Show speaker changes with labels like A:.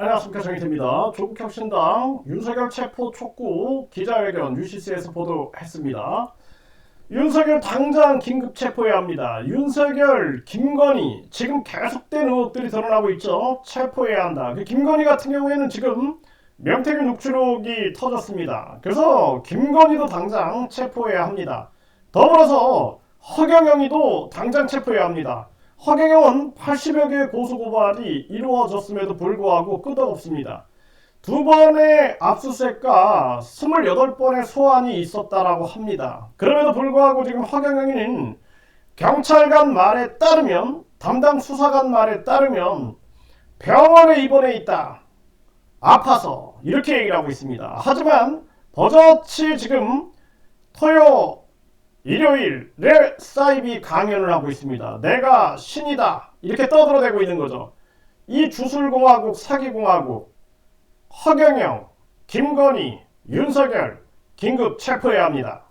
A: 안녕하십니까 정희태입니다. 조국 혁신당 윤석열 체포 촉구 기자회견 UCC에서 보도했습니다. 윤석열 당장 긴급 체포해야 합니다. 윤석열, 김건희 지금 계속된 의혹들이 드러나고 있죠. 체포해야 한다. 그 김건희 같은 경우에는 지금 명태균 녹취록이 터졌습니다. 그래서 김건희도 당장 체포해야 합니다. 더불어서 허경영이도 당장 체포해야 합니다. 허경영은 80여 개의 고소고발이 이루어졌음에도 불구하고 끄덕없습니다. 두 번의 압수수색과 28번의 소환이 있었다라고 합니다. 그럼에도 불구하고 지금 허경영이는 경찰관 말에 따르면 담당 수사관 말에 따르면 병원에 입원해 있다. 아파서 이렇게 얘기를 하고 있습니다. 하지만 버젓이 지금 토요 일요일에 사이비 강연을 하고 있습니다. 내가 신이다. 이렇게 떠들어대고 있는 거죠. 이 주술공화국, 사기공화국, 허경영, 김건희, 윤석열, 긴급 체포해야 합니다.